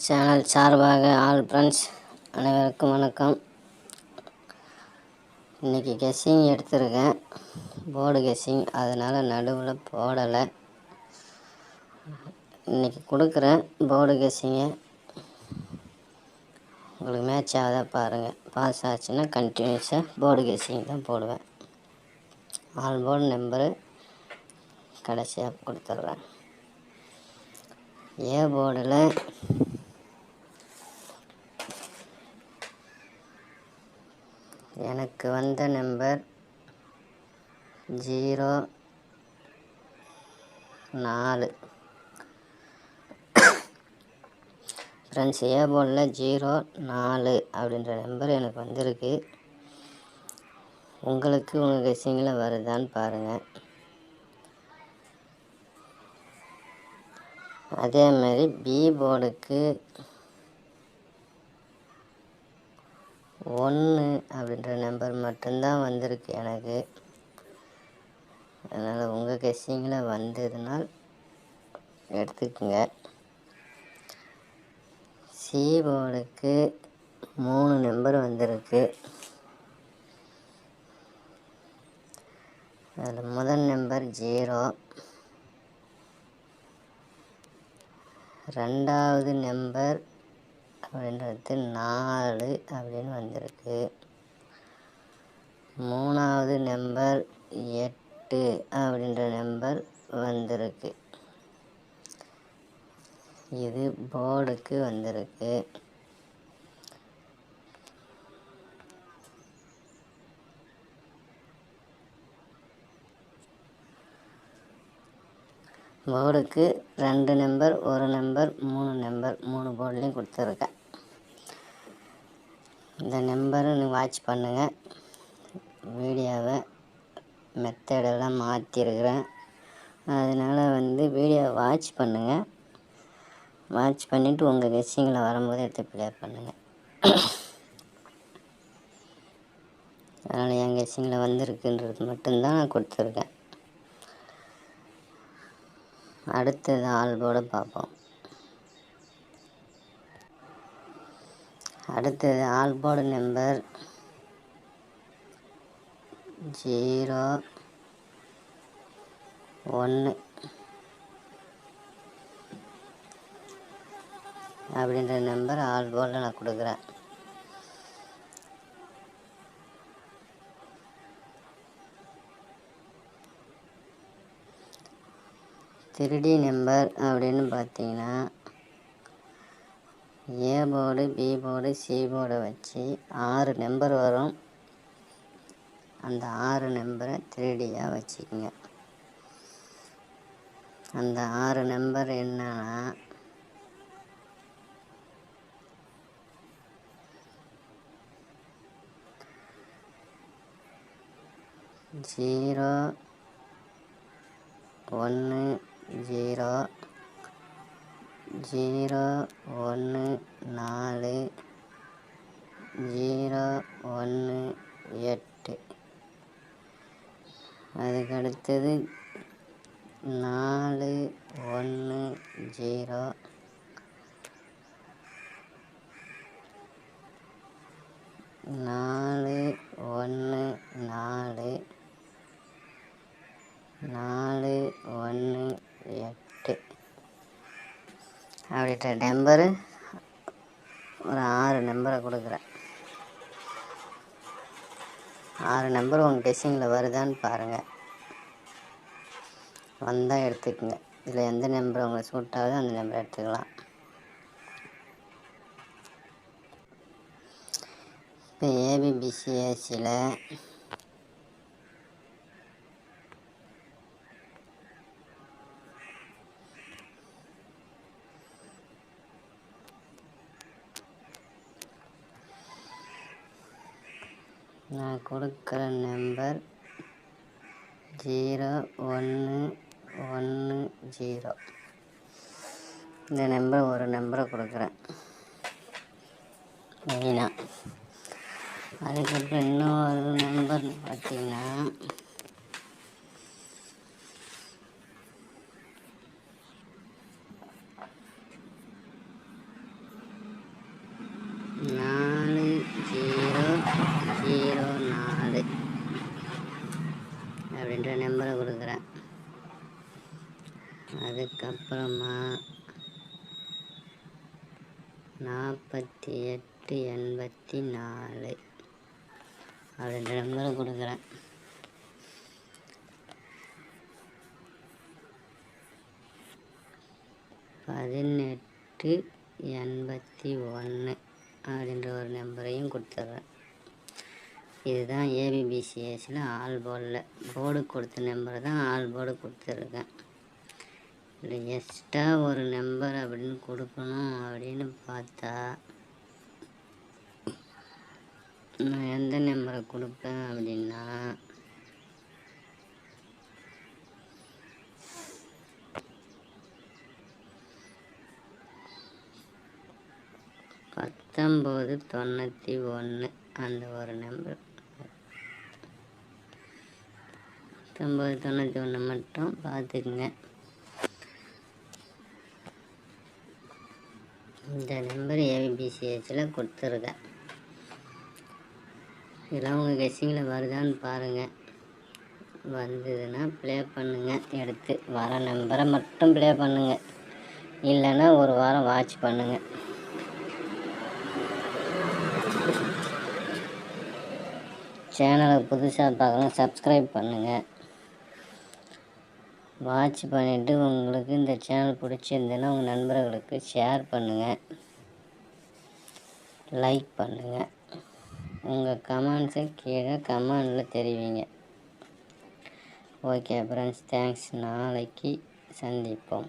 Channel சார்பாக all friends அனைவருக்கும் வணக்கம். இன்றைக்கி கெஸ்ஸிங் எடுத்திருக்கேன். போர்டு கெஸ்ஸிங் அதனால் நடுவில் போடலை. இன்றைக்கி கொடுக்குறேன் போர்டு கெஸ்ஸிங்கை உங்களுக்கு மேட்ச் ஆகாத பாருங்கள் பாஸ் ஆச்சுன்னா கண்டினியூஸாக போர்டு கெஸ்ஸிங் தான் போடுவேன். ஆல் போர்டு நம்பரு கடைசியாக கொடுத்துட்றேன். ஏ போர்டில் எனக்கு வந்த நம்பர் ஜீரோ நாலு. ஃப்ரெண்ட்ஸ் ஏ போர்டில் ஜீரோ நாலு அப்படின்ற நம்பர் எனக்கு வந்திருக்கு. உங்களுக்கு உங்கள் கெஸ்ஸிங்கில் வருதான்னு பாருங்கள் அதே மாதிரி பி போர்டுக்கு ஒன்று அப்படின்ற நம்பர் மட்டும்தான் வந்திருக்கு எனக்கு. அதனால் உங்கள் கெஸ்டிங்கில் வந்ததுனால் எடுத்துக்கோங்க. சி போர்டுக்கு மூணு நம்பர் வந்திருக்கு. அதில் முதல் நம்பர் ஜீரோ ரெண்டாவது நம்பர் அப்படின்றது நாலு அப்படின்னு வந்திருக்கு. மூணாவது நம்பர் எட்டு அப்படின்ற நம்பர் வந்திருக்கு. இது போர்டுக்கு வந்திருக்கு. போர்டுக்கு ரெண்டு நம்பர் ஒரு நம்பர் மூணு நம்பர் மூணு போர்ட்லேயும் கொடுத்துருக்கேன். இந்த நம்பரும் நீ வாட்ச் பண்ணுங்கள் வீடியோவை மெத்தடெல்லாம் மாற்றிருக்கிறேன் அதனால் வந்து வீடியோவை வாட்ச் பண்ணுங்கள் வாட்ச் பண்ணிவிட்டு உங்கள் கெஸ்ஸிங்கில் வரும்போது எடுத்து ப்ளே பண்ணுங்கள் அதனால் என் கெஸ்ஸிங்கில் வந்திருக்குன்றது மட்டும்தான் நான் கொடுத்துருக்கேன். அடுத்தது ஆல்போடு பார்ப்போம். அடுத்தது ஆல்போர்டு நம்பர் ஜீரோ ஒன்று அப்படின்ற நம்பர் ஆல்போர்டில் நான் கொடுக்குறேன். திருடி நம்பர் அப்படின்னு பார்த்தீங்கன்னா A board B board C board வச்சு ஆறு நம்பர் வரும். அந்த ஆறு நம்பரை த்ரீடியாக வச்சுக்கோங்க. அந்த ஆறு நம்பர் என்னன்னா ஜீரோ ஒன்று ஜீரோ ஜீரோ ஒன்று நாலு ஜீரோ ஒன்று எட்டு. அதுக்கு அடுத்தது நாலு ஒன்று ஜீரோ. நாலு ஒன்று நாலு நாலு ஒன்று எட்டு அப்படின்ற நம்பரு ஒரு ஆறு நம்பரை கொடுக்குறேன். ஆறு நம்பர் உங்கள் டெஸ்டிங்கில் வருதான்னு பாருங்கள் வந்தால் எடுத்துக்கோங்க. இதில் எந்த நம்பர் உங்களுக்கு சூட் ஆகுதோ அந்த நம்பரை எடுத்துக்கலாம். இப்போ ஏபிபிசிஎஸ்சியில் நான் கொடுக்குற நம்பர் ஜீரோ ஒன்று ஒன்று ஜீரோ. இந்த நம்பர் ஒரு நம்பரை கொடுக்குறேன். மெயினாக அதுக்கப்புறம் இன்னொரு நம்பர் பார்த்தீங்கன்னா நாலு ஜீரோ ஜீரோ நாலு அப்படின்ற நம்பரை கொடுக்குறேன் அதுக்கப்புறமா நாற்பத்தி எட்டு எண்பத்தி நாலு. அப்படின்ற நம்பரை கொடுக்குறேன். பதினெட்டு எண்பத்தி ஒன்று அப்படின்ற ஒரு நம்பரையும் கொடுத்துட்றேன். இதுதான் ஏபிபிசிஎஸில் ஆல் போர்டில் போர்டு கொடுத்த நம்பர் தான் ஆல் போர்டு கொடுத்துருக்கேன். இல்லை எக்ஸ்ட்ரா ஒரு நம்பர் அப்படின்னு கொடுக்கணும் அப்படின்னு பார்த்தா நான் எந்த நம்பரை கொடுப்பேன் அப்படின்னா பத்தொம்போது தொண்ணூற்றி ஒன்று அந்த ஒரு நம்பர் பத்தொம்போது தொண்ணூற்றி ஒன்று மட்டும் பார்த்துக்குங்க. இந்த நம்பர் ஏபிபிசிஹெச்சில் கொடுத்துருக்கேன் இதெல்லாம் உங்கள் கெஸ்ஸிங்கில் வருதான்னு பாருங்கள் வந்ததுன்னா ப்ளே பண்ணுங்கள் எடுத்து வர நம்பரை மட்டும் ப்ளே பண்ணுங்கள் இல்லைன்னா ஒரு வாரம் வாட்ச் பண்ணுங்கள் சேனலை புதுசாக பார்க்கலாம் சப்ஸ்கிரைப் பண்ணுங்கள் வாட்ச் பண்ணிவிட்டு உங்களுக்கு இந்த சேனல் பிடிச்சிருந்ததுன்னா உங்கள் நண்பர்களுக்கு ஷேர் பண்ணுங்கள் லைக் பண்ணுங்கள் உங்கள் கமெண்ட்ஸை கீழே கமெண்டில் தெரிவிங்க. ஓகே ஃப்ரெண்ட்ஸ் தேங்க்ஸ் நாளைக்கு சந்திப்போம்.